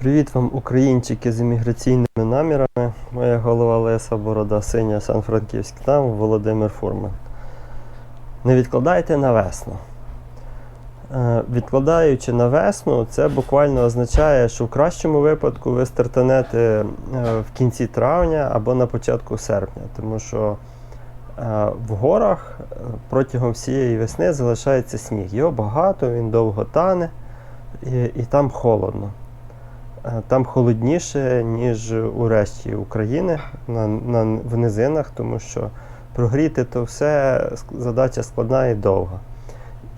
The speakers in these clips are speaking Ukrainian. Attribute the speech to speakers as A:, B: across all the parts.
A: Привіт вам, українчики з імміграційними намірами. Моя голова Леса Борода Синя Сан-Франківськ там, Володимир Фурман. Не відкладайте на весну. Е, Відкладаючи на весну, це буквально означає, що в кращому випадку ви стартанете е, в кінці травня або на початку серпня, тому що е, в горах протягом всієї весни залишається сніг. Його багато, він довго тане і, і там холодно. Е, Там холодніше, ніж у решті України на, на, в низинах, тому що прогріти то все задача складна і довга.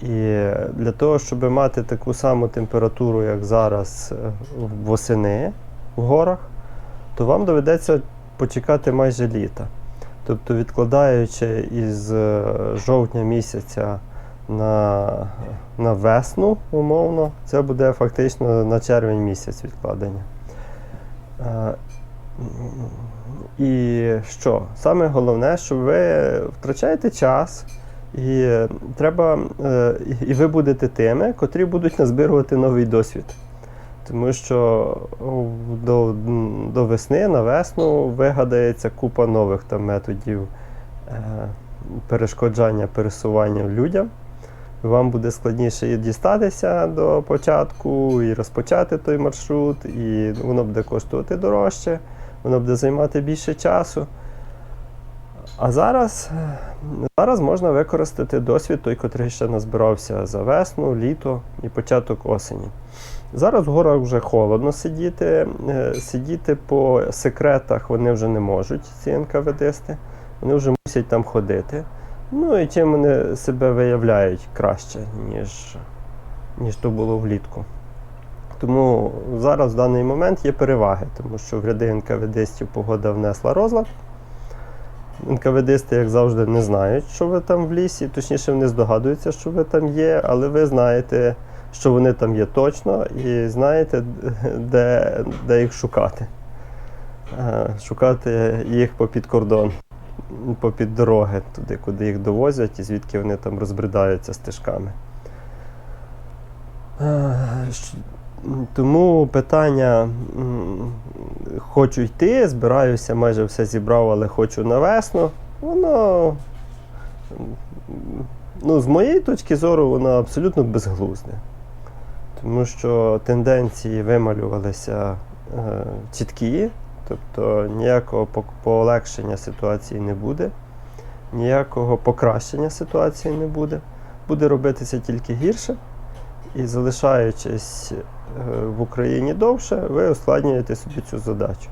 A: І для того, щоб мати таку саму температуру, як зараз е, восени в горах, то вам доведеться почекати майже літа. Тобто, відкладаючи із е, жовтня місяця на, на весну, умовно, це буде фактично на червень місяць відкладення. Е, І що? Саме головне, що ви втрачаєте час, і треба, е, і- ви будете тими, котрі будуть назбирувати новий досвід. Тому що до, до весни, на весну вигадається купа нових там методів е, перешкоджання пересуванню людям. Вам буде складніше і дістатися до початку, і розпочати той маршрут, і воно буде коштувати дорожче, воно буде займати більше часу. А зараз, зараз можна використати досвід, той, котрий ще назбирався за весну, літо і початок осені. Зараз в горах вже холодно сидіти. е, Сидіти по секретах вони вже не можуть, ці НКВДсти. Вони вже мусять там ходити. Ну і чим вони себе виявляють краще, ніж, ніж то було влітку. Тому зараз в даний момент є переваги, тому що в ряди НКВДстів погода внесла розлад. НКВДсти, як завжди, не знають, що ви там в лісі, точніше, вони здогадуються, що ви там є, але ви знаєте, що вони там є точно, і знаєте, де, де їх шукати. Е, Шукати їх попід кордон, попід дороги, туди, куди їх довозять, і звідки вони там розбридаються стежками. Тому питання хочу йти, збираюся, майже все зібрав, але хочу на весну. Воно, ну, з моєї точки зору, воно абсолютно безглузде. Тому що тенденції вималювалися е, чіткі, тобто ніякого полегшення ситуації не буде, ніякого покращення ситуації не буде. Буде робитися тільки гірше. І залишаючись е, в Україні довше, ви ускладнюєте собі цю задачу.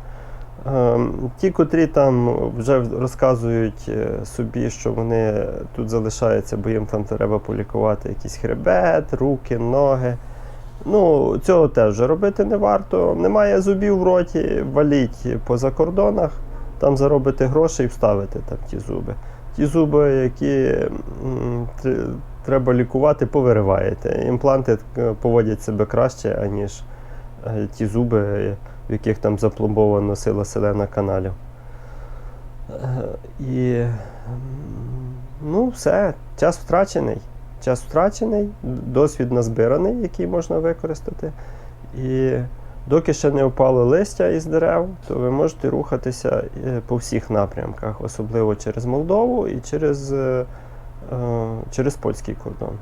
A: Ем, Ті, котрі там вже розказують е, собі, що вони тут залишаються, бо їм там треба полікувати якийсь хребет, руки, ноги. Ну, цього теж робити не варто. Немає зубів в роті, валіть по закордонах, там заробите гроші і вставите там ті зуби. Ті зуби, які треба лікувати, повириваєте. Імпланти е, поводять себе краще, аніж е, ті зуби, в яких там запломбовано сила селена каналів. Е, І ну, все, час втрачений. Час втрачений, досвід назбираний, який можна використати. І доки ще не впало листя із дерев, то ви можете рухатися е, по всіх напрямках, особливо через Молдову і через, е, е, через польський кордон.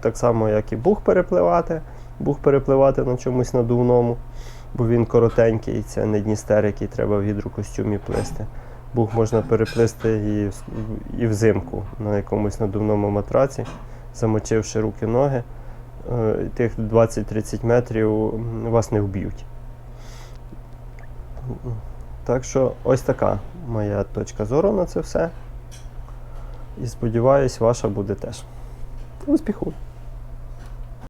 A: Так само, як і Буг перепливати, Буг перепливати на чомусь надувному, бо він коротенький, це не Дністер, який треба в гідрокостюмі плисти. Буг можна переплисти і, і взимку на якомусь надувному матраці, замочивши руки, ноги. Е, Тих 20-30 метрів вас не вб'ють. Так що ось така моя точка зору на це все. І сподіваюсь, ваша буде теж. Успіху!